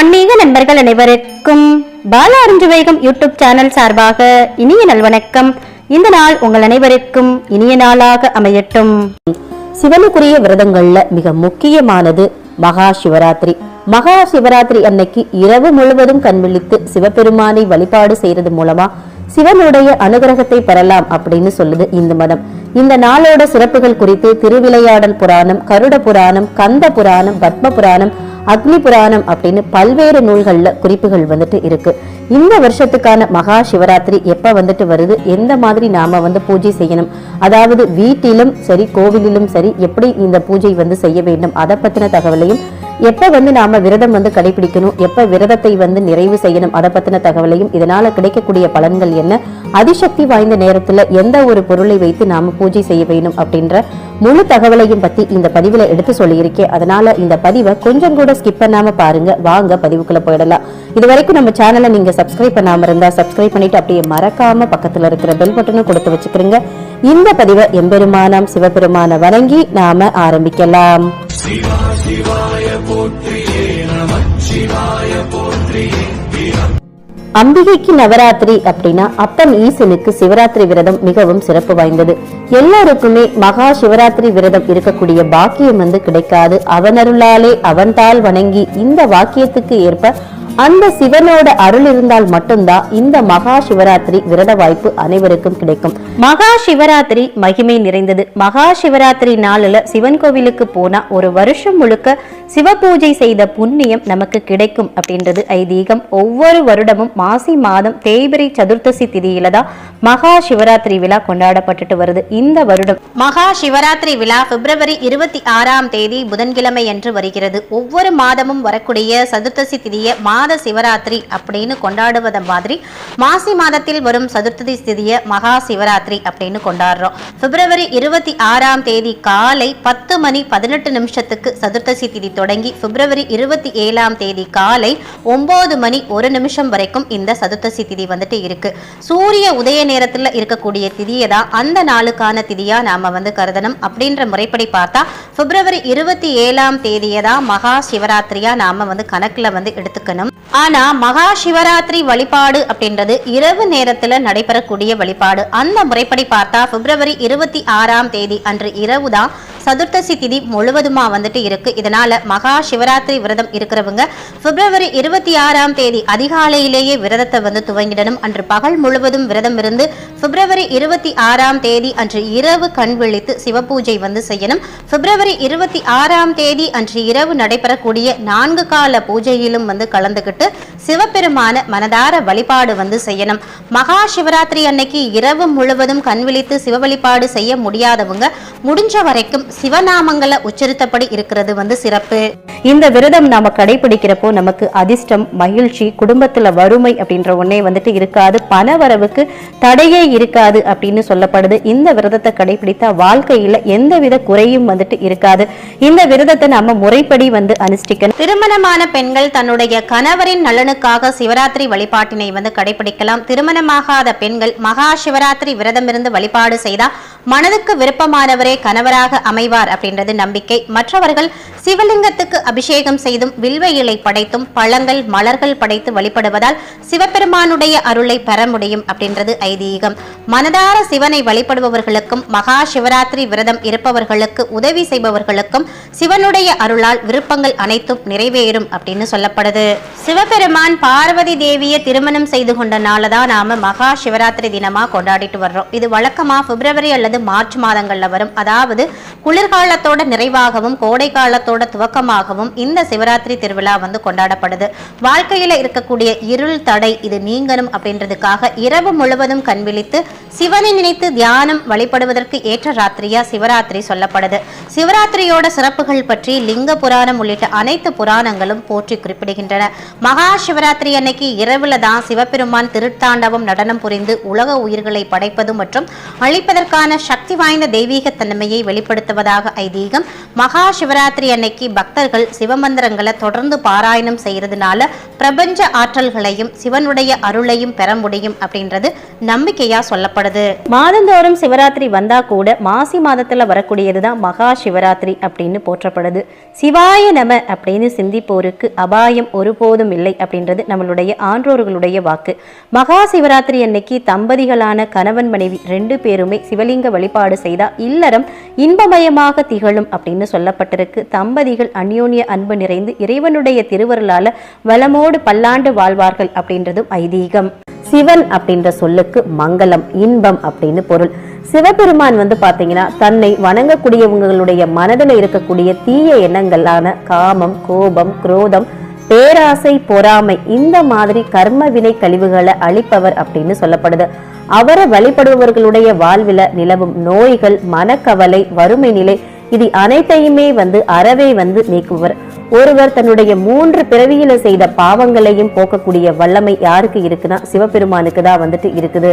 ஆன்மீக நண்பர்கள் அனைவருக்கும் பால அறிஞ்சு வேகம் யூடியூப் சேனல் சார்பாக இனிய நல்வணக்கம் இந்த நாள் உங்கள் அனைவருக்கும் இனிய நாளாக அமையட்டும். சிவனுக்குரிய விரதங்கள்ல மிக முக்கியமானது மகா சிவராத்திரி. மகா சிவராத்திரி அன்னைக்கு இரவு முழுவதும் கண்விழித்து சிவபெருமானை வழிபாடு செய்யறது மூலமா சிவனுடைய அனுகிரகத்தை பெறலாம் அப்படின்னு சொல்லுது இந்து மதம். இந்த நாளோட சிறப்புகள் குறித்து திருவிளையாடல் புராணம் கருட புராணம் கந்த புராணம் பத்ம புராணம் அக்னி புராணம் அப்படின்னு பல்வேறு நூல்களில் குறிப்புகள் வந்துட்டு இருக்கு. இந்த வருஷத்துக்கான மகா சிவராத்திரி எப்போ வந்துட்டு வருது? எந்த மாதிரி நாம வந்து பூஜை செய்யணும்? அதாவது வீட்டிலும் சரி கோவிலிலும் சரி எப்படி இந்த பூஜை வந்து செய்ய வேண்டும்? அதை பற்றின தகவலையும் எப்போ வந்து நாம விரதம் வந்து கடைபிடிக்கணும்? எப்போ விரதத்தை வந்து நிறைவு செய்யணும்? அதை பற்றின தகவலையும் இதனால் கிடைக்கக்கூடிய பலன்கள் என்ன? அதிசக்தி வாய்ந்த நேரத்துல எந்த ஒரு பொருளை வைத்து நாம பூஜை செய்ய வேணும் அப்படின்ற முழு தகவலையும் பத்தி இந்த பதிவுல எடுத்து சொல்லியிருக்கேன். அதனால இந்த பதிவை கொஞ்சம் கூட ஸ்கிப் பண்ணாம பாருங்க. வாங்க பதிவுக்குள்ள போயிடலாம். இது வரைக்கும் நம்ம சேனலை நீங்க சப்ஸ்கிரைப் பண்ணாம இருந்தா சப்ஸ்கிரைப் பண்ணிட்டு அப்படியே மறக்காம பக்கத்துல இருக்கிற பெல் பட்டனும் கொடுத்து வச்சுக்கிறீங்க இந்த பதிவை எம்பெருமானாம் சிவபெருமான வணங்கி நாம ஆரம்பிக்கலாம். அம்பிகைக்கு நவராத்திரி அப்படின்னா அப்பன் ஈசனுக்கு சிவராத்திரி விரதம் மிகவும் சிறப்பு வாய்ந்தது. எல்லாருக்குமே மகா சிவராத்திரி விரதம் இருக்கக்கூடிய பாக்கியம் வந்து கிடைக்காது. அவனருளாலே அவன்தாள் வணங்கி இந்த வாக்கியத்துக்கு ஏற்ப அந்த சிவனோட அருள் இருந்தால் மட்டும்தான் இந்த மகா சிவராத்திரி விரத வாய்ப்பு அனைவருக்கும் கிடைக்கும். மகா சிவராத்திரி மகிமை நிறைந்தது. மகா சிவராத்திரி நாளில் சிவன் கோவிலுக்கு போனா ஒரு வருஷம் முழுக்க சிவ பூஜை செய்த புண்ணியம் நமக்கு கிடைக்கும் அப்படின்றது ஐதீகம். ஒவ்வொரு வருடமும் மாசி மாதம் தேய்பிரை சதுர்த்தசி திதியில தான் மகா சிவராத்திரி விழா கொண்டாடப்பட்டுட்டு வருது. இந்த வருடம் மகா சிவராத்திரி விழா பிப்ரவரி இருபத்தி ஆறாம் தேதி புதன்கிழமை என்று வருகிறது. ஒவ்வொரு மாதமும் வரக்கூடிய சதுர்த்தசி திதியை மாத சிவராத்திரி அப்படின்னு கொண்டாடுவத மாதிரி மாசி மாதத்தில் வரும் சதுர்த்ததி திதியை மகா சிவராத்திரி அப்படின்னு கொண்டாடுறோம். பிப்ரவரி இருபத்தி ஆறாம் தேதி காலை பத்து மணி பதினெட்டு நிமிஷத்துக்கு சதுர்த்தசி திதி தொடங்கி பிப்ரவரி இருபத்தி ஏழாம் தேதி காலை ஒன்பது மணி ஒரு நிமிஷம் வரைக்கும் இந்த சதுர்த்தசி திதி வந்துட்டு இருக்கு. சூரிய உதய நேரத்தில் இருக்கக்கூடிய திதியை தான் அந்த நாளுக்கான திதியா நாம வந்து கருதணும் அப்படின்ற முறைப்படி பார்த்தா பிப்ரவரி இருபத்தி ஏழாம் தேதியை தான் மகா சிவராத்திரியா நாம வந்து கணக்குல வந்து எடுத்துக்கணும். ஆனா மகா சிவராத்திரி வழிபாடு அப்படின்றது இரவு நேரத்துல நடைபெறக்கூடிய வழிபாடு. அந்த முறைப்படி பார்த்தா பிப்ரவரி இருபத்தி ஆறாம் தேதி அன்று இரவு தான் சதுர்த்தசி திதி முழுவதுமா வந்துட்டு இருக்கு. இதனால மகா சிவராத்திரி விரதம் இருக்கிறவங்க பிப்ரவரி இருபத்தி ஆறாம் தேதி அதிகாலையிலேயே விரதத்தை வந்து துவங்கிடணும். அன்று பகல் முழுவதும் விரதம் இருந்து பிப்ரவரி இருபத்தி ஆறாம் தேதி அன்று இரவு கண் விழித்து சிவபூஜை வந்து செய்யணும். பிப்ரவரி இருபத்தி ஆறாம் தேதி அன்று இரவு நடைபெறக்கூடிய நான்கு கால பூஜையிலும் வந்து கலந்து கலந்துக்கிட்டு சிவபெருமான மனதார வழிபாடு வந்து செய்யணும். மகா சிவராத்திரி அன்னைக்கு இரவு முழுவதும் கண் விழித்து சிவ வழிபாடு செய்ய முடியாதவங்க முடிஞ்ச வரைக்கும் சிவநாமங்களை உச்சரித்தபடி இருக்கிறது வந்து சிறப்பு. இந்த விரதம் நாம கடைபிடிக்கிறப்போ நமக்கு அதிர்ஷ்டம் மகிழ்ச்சி குடும்பத்துல வறுமை அப்படின்ற ஒன்னே வந்துட்டு இருக்காது. பண வரவுக்கு தடையே இருக்காது அப்படின்னு சொல்லப்படுது. இந்த விரதத்தை கடைபிடித்தா வாழ்க்கையில எந்தவித குறையும் வந்துட்டு இருக்காது. இந்த விரதத்தை நாம முறைப்படி வந்து அனுஷ்டிக்கணும். திருமணமான பெண்கள் தன்னுடைய கணவரின் நலனுக்காக சிவராத்திரி வழிபாட்டினை வந்து கடைபிடிக்கலாம். திருமணமாகாத பெண்கள் மகா சிவராத்திரி விரதமிருந்து வழிபாடு செய்தால் மனதுக்கு விருப்பமானவரே கணவராக அமைவார் அப்படின்றது நம்பிக்கை. மற்றவர்கள் சிவலிங்கத்துக்கு அபிஷேகம் செய்தும் வில்வ இலை படைத்தும் பழங்கள் மலர்கள் படைத்து வழிபடுவதால் சிவபெருமானுடைய அருளை பெற முடியும் அப்படின்றது ஐதீகம். மனதார சிவனை வழிபடுபவர்களுக்கும் மகா சிவராத்திரி விரதம் இருப்பவர்களுக்கு உதவி செய்பவர்களுக்கும் சிவனுடைய அருளால் விருப்பங்கள் அனைத்தும் நிறைவேறும் அப்படின்னு சொல்லப்படுது. சிவபெருமான் பார்வதி தேவியை திருமணம் செய்து கொண்ட நாளதான் நாம மகா சிவராத்திரி தினமா கொண்டாடிட்டு வர்றோம். இது வழக்கமா பிப்ரவரி அல்லது மார்ச் மாதங்கள்ல வரும். அதாவது குளிர்காலத்தோட நிறைவாகவும் கோடை காலத்தோட துவக்கமாகவும் இந்த சிவராத்திரி திருவிழா வந்து கொண்டாடப்படுது. வாழ்க்கையில இருக்கக்கூடிய இருள் தடை இது நீங்கணும் அப்படின்றதுக்காக இரவு முழுவதும் கண்விழித்து சிவனை நினைத்து தியானம் வழிபடுவதற்கு ஏற்ற ராத்திரியா சிவராத்திரி சொல்லப்படுது. சிவராத்திரியோட சிறப்புகள் பற்றி லிங்க புராணம் உள்ளிட்ட அனைத்து புராணங்களும் போற்றி குறிப்பிடுகின்றன. மகா சிவராத்திரி அன்னைக்கு இரவுல தான் சிவபெருமான் திருத்தாண்டவம் நடனம் புரிந்து உலக உயிர்களை படைப்பது மற்றும் அழிப்பதற்கான சக்தி வாய்ந்த தெய்வீக தன்மையை வெளிப்படுத்துவதாக ஐதீகம். மகா சிவராத்திரி அன்னைக்கு பக்தர்கள் சிவமந்திரங்களை தொடர்ந்து பாராயணம் செய்யறதுனால பிரபஞ்ச ஆற்றல்களையும் சிவனுடைய அருளையும் பெற முடியும் அப்படின்றது நம்பிக்கையா சொல்லப்படுது. மாதந்தோறும் சிவராத்திரி வந்தா கூட மாசி மாதத்துல வரக்கூடியதுதான் மகா சிவராத்திரி அப்படின்னு போற்றப்படுது. சிவாய நம அப்படின்னு சிந்திப்போருக்கு அபாயம் ஒருபோது ஒருபோதும் இல்லை அப்படின்றது நம்மளுடைய ஆன்றோர்களுடைய வாக்கு. மகா சிவராத்திரி அன்னைக்கு தம்பதிகளான கணவன் மனைவி ரெண்டு பேருமே சிவலிங்க வழிபாடு செய்தால் இல்லறம் இன்பமயமாக திகழும் அப்படின்னு சொல்லப்பட்டிருக்கு. தம்பதிகள் அந்யோன்ய அன்பு நிறைந்து இறைவனுடைய திருவருளால வளமோடு பல்லாண்டு வாழ்வார்கள் அப்படின்றதும் ஐதீகம். சிவன் அப்படின்ற சொல்லுக்கு மங்களம் இன்பம் அப்படின்னு பொருள். சிவபெருமான் வந்து பாத்தீங்கன்னா தன்னை வணங்கக்கூடியவங்களுடைய மனதில் இருக்கக்கூடிய தீய எண்ணங்களான காமம் கோபம் குரோதம் பேராசை பொறாமை இந்த மாதிரி கர்ம வினை கழிவுகளை அழிப்பவர் அப்படின்னு சொல்லப்படுது. அவரை வழிபடுபவர்களுடைய வாழ்வில நிலவும் நோய்கள் மனக்கவலை வறுமை நிலை இது அனைத்தையுமே வந்து அறவே வந்து நீக்குவர் ஒருவர் தன்னுடைய மூன்று பிறவியில செய்த பாவங்களையும் போக்கக்கூடிய வல்லமை யாருக்கு இருக்குன்னா சிவபெருமானுக்கு தான் வந்துட்டு இருக்குது.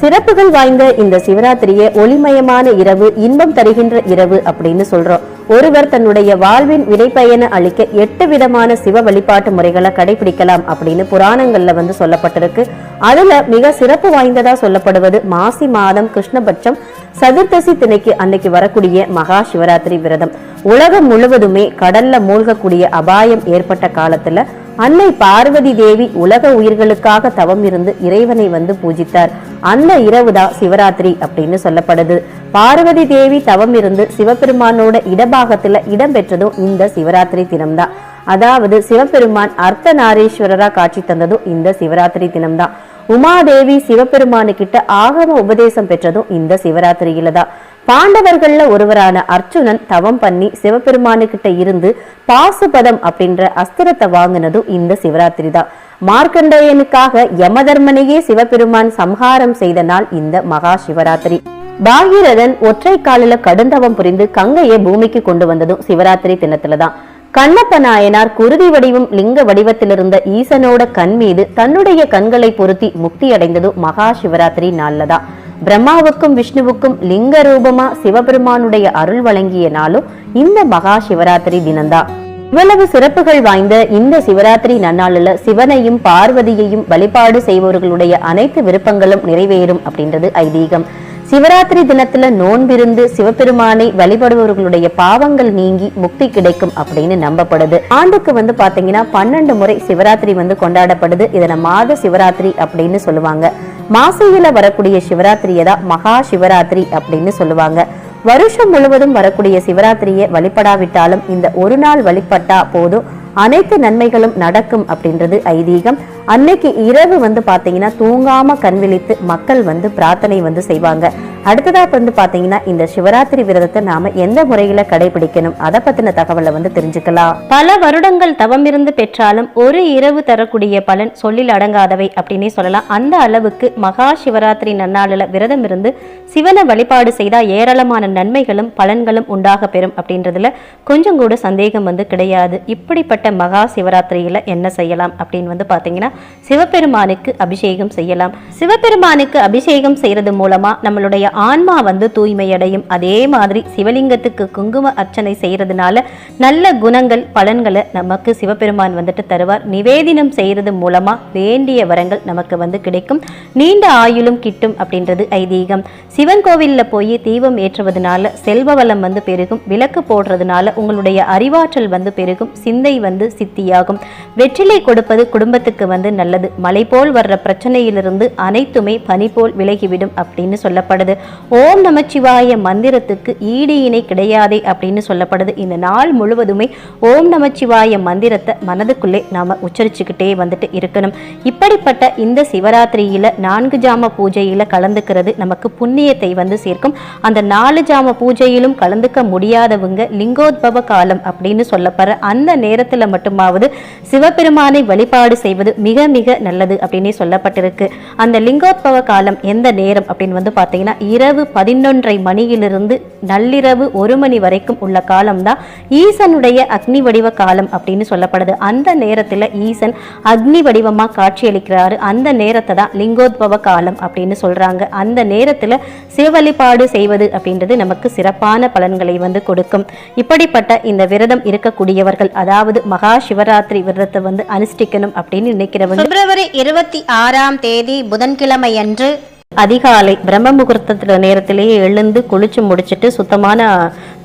சிறப்புகள் வாய்ந்த இந்த சிவராத்திரியை ஒளிமயமான இரவு இன்பம் தருகின்ற இரவு அப்படின்னு சொல்றோம். ஒருவர் தன்னுடைய வாழ்வின் விடைப்பயனை அளிக்க எட்டு விதமான சிவ வழிபாட்டு முறைகளை கடைபிடிக்கலாம் அப்படின்னு புராணங்கள்ல வந்து சொல்லப்பட்டிருக்கு. அதுல மிக சிறப்பு வாய்ந்ததா சொல்லப்படுவது மாசி மாதம் கிருஷ்ணபட்சம் சதுர்த்தசி திணைக்கு அன்னைக்கு வரக்கூடிய மகா சிவராத்திரி விரதம். உலகம் முழுவதுமே கடல்ல மூழ்கக்கூடிய அபாயம் ஏற்பட்ட காலத்துல அன்னை பார்வதி தேவி உலக உயிர்களுக்காக தவம் இருந்து இறைவனை வந்து பூஜித்தார். அந்த இரவுதான் சிவராத்திரி அப்படின்னு சொல்லப்படுது. பார்வதி தேவி தவம் இருந்து சிவபெருமானோட இடபாகத்துல இடம்பெற்றதும் இந்த சிவராத்திரி தினம்தான். அதாவது சிவபெருமான் அர்த்த நாரீஸ்வரரா காட்சி தந்ததும் இந்த சிவராத்திரி தினம்தான். உமாதேவி சிவபெருமானு கிட்ட ஆகம உபதேசம் பெற்றதும் இந்த சிவராத்திரியில தான் பாண்டவர்கள்ல ஒருவரான அர்ஜுனன் தவம் பண்ணி சிவபெருமானு கிட்ட இருந்து பாசுபதம் அப்படின்ற அஸ்திரத்தை வாங்கினதும் இந்த சிவராத்திரி தான். மார்க்கண்டேயனுக்காக யமதர்மனையே சிவபெருமான் சம்ஹாரம் செய்த நாள் இந்த மகா சிவராத்திரி. பாகீரதன் ஒற்றை காலில கடுந்தவம் புரிந்து கங்கையை பூமிக்கு கொண்டு வந்ததும் சிவராத்திரி தினத்துலதான் கண்ணப்ப நாயனார் குருதி வடிவம் லிங்க வடிவத்திலிருந்த ஈசனோட கண் மீது தன்னுடைய கண்களை பொருத்தி முக்தி அடைந்ததும் மகா சிவராத்திரி நாள்லதான் பிரம்மாவுக்கும் விஷ்ணுவுக்கும் லிங்க ரூபமா சிவபெருமானுடைய அருள் வழங்கிய நாளும் இந்த மகா சிவராத்திரி தினம்தான் இவ்வளவு சிறப்புகள் வாய்ந்த இந்த சிவராத்திரி நன்னாளில் சிவனையும் பார்வதியையும் வழிபாடு செய்பவர்களுடைய அனைத்து விருப்பங்களும் நிறைவேறும் அப்படின்றது ஐதீகம். சிவராத்திரி தினத்துல நோன்பிருந்து சிவபெருமானை வழிபடுபவர்களுடைய பாவங்கள் நீங்கி முக்தி கிடைக்கும் அப்படின்னு நம்பப்படுது. ஆண்டுக்கு வந்து பாத்தீங்கன்னா பன்னெண்டு முறை சிவராத்திரி வந்து கொண்டாடப்படுது. இதனை மாத சிவராத்திரி அப்படின்னு சொல்லுவாங்க. மாசையில வரக்கூடிய சிவராத்திரியை தான் மகா சிவராத்திரி அப்படின்னு சொல்லுவாங்க. வருஷம் முழுவதும் வரக்கூடிய சிவராத்திரியை வழிபடாவிட்டாலும் இந்த ஒரு நாள் வழிபட்டா போதும். அனைத்து நன்மைகளும் நடக்கும் அப்படின்றது ஐதீகம். அன்னைக்கு இரவு வந்து பாத்தீங்கன்னா தூங்காம கண் விழித்து மக்கள் வந்து பிரார்த்தனை வந்து செய்வாங்க. அடுத்ததா வந்து பாத்தீங்கன்னா இந்த சிவராத்திரி விரதத்தை நாம எந்த முறையில கடைபிடிக்கணும்? அதை பத்தின தகவலை வந்து தெரிஞ்சுக்கலாம். பல வருடங்கள் தவம் இருந்து பெற்றாலும் ஒரு இரவு தரக்கூடிய பலன் சொல்லில் அடங்காதவை அப்படின்னே சொல்லலாம். அந்த அளவுக்கு மகா சிவராத்திரி நன்னாளில் விரதம் இருந்து சிவனை வழிபாடு செய்தால் ஏராளமான நன்மைகளும் பலன்களும் உண்டாக பெறும் அப்படின்றதுல கொஞ்சம் கூட சந்தேகம் வந்து கிடையாது. இப்படிப்பட்ட மகா சிவராத்திரியில என்ன செய்யலாம் அப்படின்னு வந்து பாத்தீங்கன்னா சிவபெருமானுக்கு அபிஷேகம் செய்யலாம். சிவபெருமானுக்கு அபிஷேகம் செய்யறது மூலமா நம்மளுடைய ஆன்மா வந்து தூய்மையடையும். அதே மாதிரி சிவலிங்கத்துக்கு குங்கும அர்ச்சனை செய்கிறதுனால நல்ல குணங்கள் பலன்களை நமக்கு சிவபெருமான் வந்துட்டு தருவார். நிவேதினம் செய்கிறது மூலமா வேண்டிய வரங்கள் நமக்கு வந்து கிடைக்கும். நீண்ட ஆயுளும் கிட்டும் அப்படின்றது ஐதீகம். சிவன் கோவிலில் போய் தீபம் ஏற்றுவதனால செல்வ வளம் வந்து பெருகும். விளக்கு போடுறதுனால உங்களுடைய அறிவாற்றல் வந்து பெருகும். சிந்தை வந்து சித்தியாகும். வெற்றிலை கொடுப்பது குடும்பத்துக்கு வந்து நல்லது. மலை போல் வர்ற பிரச்சனையிலிருந்து அனைத்துமே பனி போல் விலகிவிடும் அப்படின்னு சொல்லப்படுது. ஓம் நமச்சிவாய மந்திரத்துக்கு ஈடு இணை கிடையாதே அப்படின்னு சொல்லப்படுது. இந்த நாள் முழுவதுமே ஓம் நமச்சிவாய மந்திரத்தை மனதுக்குள்ளே நாம் உச்சரிச்சுக்கிட்டே வந்துட்டு இருக்கணும். இப்படிப்பட்ட இந்த சிவராத்திரியில் நான்கு ஜாம பூஜையில் கலந்துக்கிறது நமக்கு புண்ணியத்தை வந்து சேர்க்கும். அந்த நாலு ஜாம பூஜையிலும் கலந்துக்க முடியாதவங்க லிங்கோத்பவ காலம் அப்படின்னு சொல்லப்படுற அந்த நேரத்தில் மட்டுமாவது சிவபெருமானை வழிபாடு செய்வது மிக மிக நல்லது அப்படின்னு சொல்லப்பட்டிருக்கு. அந்த லிங்கோத்பவ காலம் எந்த நேரம் அப்படின்னு வந்து பார்த்தீங்கன்னா இரவு பதினொன்றை மணியிலிருந்து நள்ளிரவு ஒரு மணி வரைக்கும் உள்ள காலம்தான் ஈசனுடைய அக்னி வடிவ காலம் அப்படின்னு சொல்லப்படுது. அந்த நேரத்தில் ஈசன் அக்னி வடிவமாக காட்சியளிக்கிறாரு. அந்த நேரத்தை தான் லிங்கோத்பவ காலம் அப்படின்னு சொல்றாங்க. அந்த நேரத்தில் சிவழிபாடு செய்வது அப்படின்றது நமக்கு சிறப்பான பலன்களை வந்து கொடுக்கும். இப்படிப்பட்ட இந்த விரதம் இருக்கக்கூடியவர்கள் அதாவது மகா சிவராத்திரி விரதத்தை வந்து அனுஷ்டிக்கணும் அப்படின்னு நினைக்கிறவங்க பிப்ரவரி இருபத்தி ஆறாம் தேதி புதன்கிழமை அன்று அதிகாலை பிரம்ம முகூர்த்தத்தில் நேரத்திலேயே எழுந்து குளிச்சு முடிச்சுட்டு சுத்தமான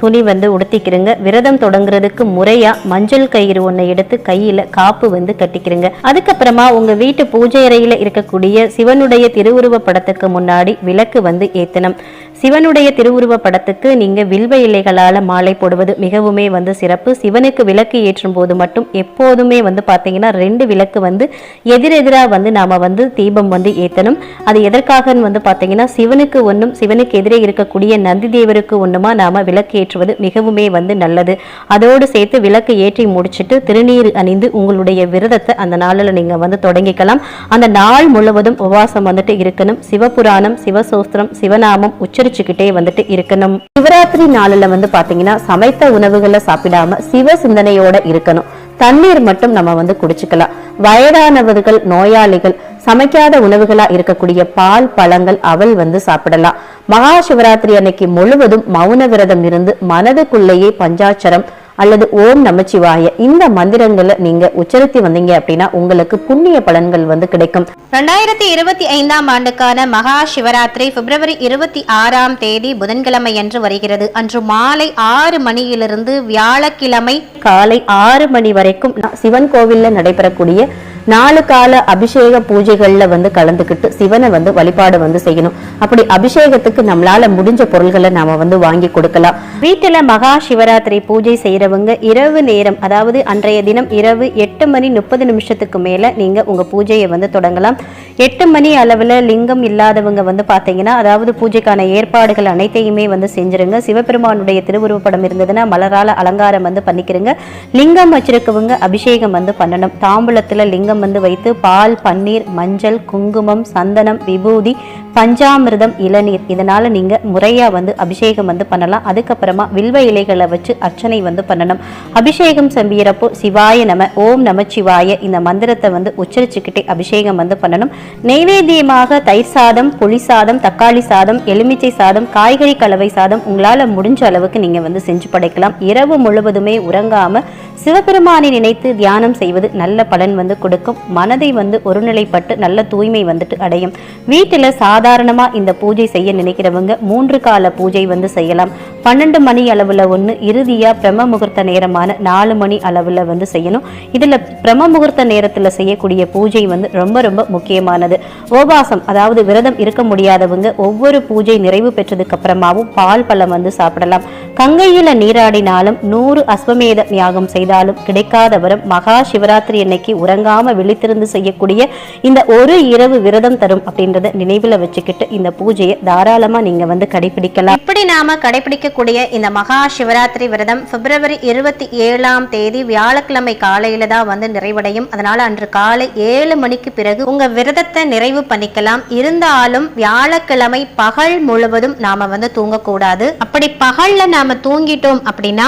துணி வந்து உடுத்திக்கிறங்க. விரதம் தொடங்குறதுக்கு முறையா மஞ்சள் கயிறு ஒன்றை எடுத்து கையில காப்பு வந்து கட்டிக்கிறங்க. அதுக்கப்புறமா உங்க வீட்டு பூஜை அறையில இருக்கக்கூடிய சிவனுடைய திருவுருவ படத்துக்கு முன்னாடி விளக்கு வந்து ஏத்தணும். சிவனுடைய திருவுருவ படத்துக்கு நீங்க வில்வ இலைகளால மாலை போடுவது மிகவுமே வந்து சிறப்பு. சிவனுக்கு விளக்கு ஏற்றும் போது மட்டும் எப்போதுமே வந்து பாத்தீங்கன்னா ரெண்டு விளக்கு வந்து எதிரெதிரா வந்து நாம வந்து தீபம் வந்து ஏத்தணும். அது எதற்காகன்னு வந்து பாத்தீங்கன்னா சிவனுக்கு ஒன்றும் சிவனுக்கு எதிரே இருக்கக்கூடிய நந்தி தேவருக்கு ஒன்றுமா நாம விளக்கு ஏற்றுவது மிகவுமே வந்து நல்லது. அதோடு சேர்த்து விளக்கு ஏற்றி முடிச்சுட்டு திருநீர் அணிந்து உங்களுடைய விரதத்தை அந்த நாளில் நீங்கள் வந்து தொடங்கிக்கலாம். அந்த நாள் முழுவதும் உபவாசம் வந்துட்டு இருக்கணும். சிவபுராணம் சிவசோஸ்திரம் சிவநாமம் உச்சரிச்சுக்கிட்டே வந்துட்டு இருக்கணும். சிவராத்திரி நாளில் வந்து பார்த்தீங்கன்னா சமைத்த உணவுகளை சாப்பிடாம சிவ சிந்தனையோட இருக்கணும். தண்ணீர் மட்டும் நம்ம வந்து குடிச்சுக்கலாம். வயதானவர்கள் நோயாளிகள் சமைக்காத உணவுகளா இருக்கக்கூடிய பால் பழங்கள் அவல் வந்து சாப்பிடலாம். மகா சிவராத்திரி அன்னைக்கு முழுவதும் மௌன விரதம் இருந்து மனதுக்குள்ளேயே பஞ்சாட்சரம் அல்லது ஓம் நமச்சிவாய இந்த மந்திரங்களை நீங்க உச்சரித்து வந்தீங்க அப்படின்னா உங்களுக்கு புண்ணிய பலன்கள் வந்து கிடைக்கும். ரெண்டாயிரத்தி இருபத்தி ஐந்தாம் ஆண்டுக்கான மகா சிவராத்திரி பிப்ரவரி இருபத்தி ஆறாம் தேதி புதன்கிழமை அன்று வருகிறது. அன்று மாலை ஆறு மணியிலிருந்து வியாழக்கிழமை காலை ஆறு மணி வரைக்கும் சிவன் கோவில்ல நடைபெறக்கூடிய நாலு கால அபிஷேக பூஜைகள்ல வந்து கலந்துக்கிட்டு சிவனை வந்து வழிபாடு வந்து செய்யணும். அப்படி அபிஷேகத்துக்கு நம்மளால முடிஞ்ச பொருள்களை நாம வந்து வாங்கி கொடுக்கலாம். வீட்டுல மகா சிவராத்திரி பூஜை செய்யறவங்க இரவு நேரம் அதாவது அன்றைய தினம் இரவு எட்டு மணி முப்பது நிமிஷத்துக்கு மேல நீங்க உங்க பூஜையை வந்து தொடங்கலாம். எட்டு மணி அளவுல லிங்கம் இல்லாதவங்க வந்து பாத்தீங்கன்னா அதாவது பூஜைக்கான ஏற்பாடுகள் அனைத்தையுமே வந்து செஞ்சிருங்க. சிவபெருமானுடைய திருவுருவப்படம் இருந்ததுன்னா மலரால அலங்காரம் வந்து பண்ணிக்கிறங்க லிங்கம் வச்சிருக்கவங்க அபிஷேகம் வந்து பண்ணணும். தாம்பூலத்துல லிங்கம் வந்து வைத்து பால் பன்னீர் மஞ்சள் குங்குமம் சந்தனம் விபூதி பஞ்சாமிர்தம் இளநீர். இதனால நீங்க முறையா வந்து அபிஷேகம் வந்து பண்ணலாம். அதுக்கப்புறமா வில்வ இலைகளை வச்சு அர்ச்சனை வந்து பண்ணணும். அபிஷேகம் செம்பியிறப்போ சிவாய நம ஓம் நம சிவாய இந்த மந்திரத்தை வந்து உச்சரிச்சுக்கிட்டே அபிஷேகம் வந்து பண்ணணும். நெய்வேத்தியமாக தயிர் சாதம் புளி சாதம் தக்காளி சாதம் எலுமிச்சை சாதம் காய்கறி கலவை சாதம் உங்களால முடிஞ்ச அளவுக்கு நீங்க வந்து செஞ்சு படைக்கலாம். இரவு முழுவதுமே உறங்காமல் சிவபெருமானை நினைத்து தியானம் செய்வது நல்ல பலன் வந்து கொடுக்கும். மனதை வந்து ஒருநிலைப்பட்டு நல்ல தூய்மை வந்துட்டு அடையும். வீட்டில் சாதாரணமாக இந்த பூஜை செய்ய நினைக்கிறவங்க மூன்று கால பூஜை வந்து செய்யலாம். பன்னெண்டு மணி அளவில் ஒன்று இறுதியாக பிரம முகூர்த்த நேரமான நாலு மணி அளவில் வந்து செய்யணும். இதில் பிரம முகூர்த்த நேரத்தில் செய்யக்கூடிய பூஜை வந்து ரொம்ப ரொம்ப முக்கியமானது. உபவாசம் அதாவது விரதம் இருக்க முடியாதவங்க ஒவ்வொரு பூஜை நிறைவு பெற்றதுக்கு அப்புறமாவும் பால் பழம் வந்து சாப்பிடலாம். கங்கையில் நீராடினாலும் நூறு அஸ்வமேத யாகம் செய்தாலும் கிடைக்காத வரம் மகா சிவராத்திரி அன்னைக்கு உறங்காம விழித்திருந்து செய்யக்கூடிய இந்த ஒரு இரவு விரதம் தரும் அப்படின்றத நினைவில் வச்சு வச்சுக்கிட்டு இந்த பூஜையை தாராளமாக நீங்கள் வந்து கடைபிடிக்கலாம். இப்படி நாம கடைபிடிக்கக்கூடிய இந்த மகா சிவராத்திரி விரதம் பிப்ரவரி இருபத்தி ஏழாம் தேதி வியாழக்கிழமை காலையில தான் வந்து நிறைவடையும். அதனால அன்று காலை ஏழு மணிக்கு பிறகு உங்க விரதத்தை நிறைவு பண்ணிக்கலாம். இருந்தாலும் வியாழக்கிழமை பகல் முழுவதும் நாம வந்து தூங்கக்கூடாது. அப்படி பகல்ல நாம தூங்கிட்டோம் அப்படின்னா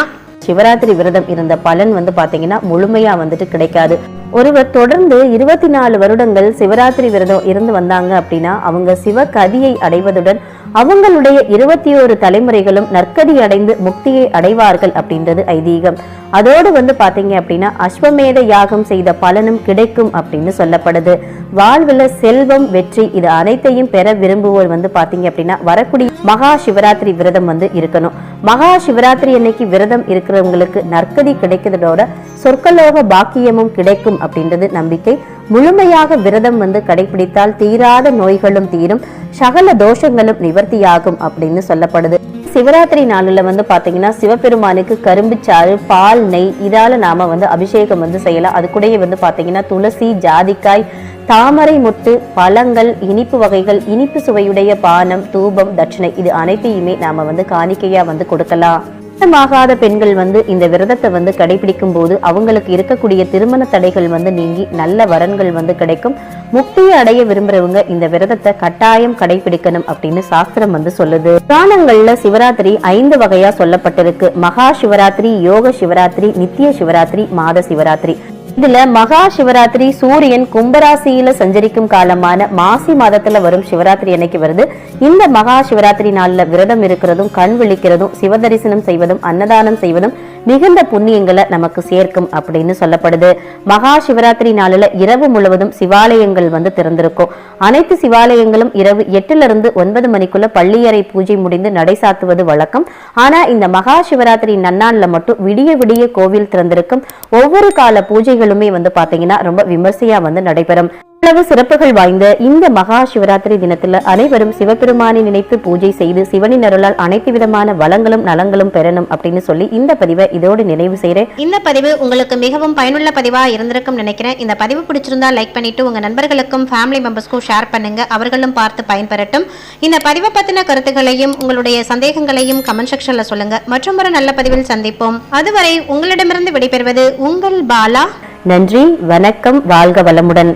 சிவராத்திரி விரதம் இருந்த பலன் வந்து பாத்தீங்கன்னா முழுமையா வந்துட்டு கிடைக்காது. ஒருவர் தொடர்ந்து இருபத்தி நாலு வருடங்கள் சிவராத்திரி விரதம் இருந்து வந்தாங்க அப்படின்னா அவங்க சிவ கதியை அடைவதுடன் அவங்களுடைய இருபத்தி ஒரு தலைமுறைகளும் நற்கதி அடைந்து முக்தியை அடைவார்கள் அப்படின்றது ஐதீகம். அதோடு வந்து பார்த்தீங்க அப்படின்னா அஸ்வமேத யாகம் செய்த பலனும் கிடைக்கும் அப்படின்னு சொல்லப்படுது. வாழ்வில் செல்வம் வெற்றி இது அனைத்தையும் பெற விரும்புவோர் வந்து பார்த்தீங்க அப்படின்னா வரக்கூடிய மகா சிவராத்திரி விரதம் வந்து இருக்கணும். மகா சிவராத்திரி அன்னைக்கு விரதம் இருக்கிறவங்களுக்கு நற்கதி கிடைக்கிறதோட சொர்க்கலோக பாக்கியமும் கிடைக்கும் அப்படின்றது நம்பிக்கை. முழுமையாக விரதம் வந்து கடைபிடித்தால் தீராத நோய்களும் தீரும். சகல தோஷங்களும் நிவர்த்தியாகும் அப்படின்னு சொல்லப்படுது. சிவராத்திரி நாளில் வந்து பாத்தீங்கன்னா சிவபெருமானுக்கு கரும்பு சாறு பால் நெய் இதால நாம வந்து அபிஷேகம் வந்து செய்யலாம். அது கூடயே வந்து பாத்தீங்கன்னா துளசி ஜாதிக்காய் தாமரை முட்டு பழங்கள் இனிப்பு வகைகள் இனிப்பு சுவையுடைய பானம் தூபம் தட்சணை இது அனைத்தையுமே நாம வந்து காணிக்கையா வந்து கொடுக்கலாம். திருமணமாகாத பெண்கள் வந்து இந்த விரதத்தை வந்து கடைபிடிக்கும் போது அவங்களுக்கு இருக்கக்கூடிய திருமண தடைகள் வந்து நீங்கி நல்ல வரன்கள் வந்து கிடைக்கும். முக்தியை அடைய விரும்புறவங்க இந்த விரதத்தை கட்டாயம் கடைபிடிக்கணும் அப்படின்னு சாஸ்திரம் வந்து சொல்லுது. புராணங்கள்ல சிவராத்திரி ஐந்து வகையா சொல்லப்பட்டிருக்கு. மகா சிவராத்திரி யோக சிவராத்திரி நித்திய சிவராத்திரி மாத சிவராத்திரி. இதுல மகா சிவராத்திரி சூரியன் கும்பராசியில சஞ்சரிக்கும் காலமான மாசி மாதத்துல வரும் சிவராத்திரி அன்னைக்கு வருது. இந்த மகா சிவராத்திரி நாள்ல விரதம் இருக்கிறதும் கண் விழிக்கிறதும் சிவதரிசனம் செய்வதும் அன்னதானம் செய்வதும் மிகுந்த புண்ணியங்களை நமக்கு சேர்க்கும் அப்படின்னு சொல்லப்படுது. மகா சிவராத்திரி நாளில் இரவு முழுவதும் சிவாலயங்கள் வந்து திறந்திருக்கும். அனைத்து சிவாலயங்களும் இரவு எட்டுல இருந்து ஒன்பது மணிக்குள்ள பள்ளியறை பூஜை முடிந்து நடை சாத்துவது வழக்கம். ஆனா இந்த மகா சிவராத்திரி நன்னாள்ல மட்டும் விடிய விடிய கோவில் திறந்திருக்கும். ஒவ்வொரு கால பூஜைகளுமே வந்து பாத்தீங்கன்னா ரொம்ப விமர்சையா வந்து நடைபெறும். இவ்வளவு சிறப்புகள் வாய்ந்த இந்த மகா சிவராத்திரி தினத்துல அனைவரும் சிவபெருமானை நினைத்து பூஜை செய்து சிவனின் அருளால் அனைத்து விதமான வளங்களும் நலங்களும் பெறணும் அப்படின்னு சொல்லி இந்த பதிவை இதோடு நிறைவு செய்றேன். இந்த பதிவு உங்களுக்கு மிகவும் பயனுள்ள பதிவா இருந்திருக்கும் நினைக்கிறேன். இந்த பதிவு பிடிச்சிருந்தா லைக் பண்ணிட்டு உங்க நண்பர்களுக்கும் ஃபேமிலி மெம்பர்ஸ்க்கும் ஷேர் பண்ணுங்க. அவர்களும் பார்த்து பயன்பெறட்டும். இந்த பதிவை பத்தின கருத்துக்களையும் உங்களுடைய சந்தேகங்களையும் கமெண்ட் செக்ஷன்ல சொல்லுங்க. மற்றும் ஒரு நல்ல பதிவில் சந்திப்போம். அதுவரை உங்களிடமிருந்து விடைபெறுவது உங்கள் பாலா. நன்றி வணக்கம் வாழ்க வளமுடன்.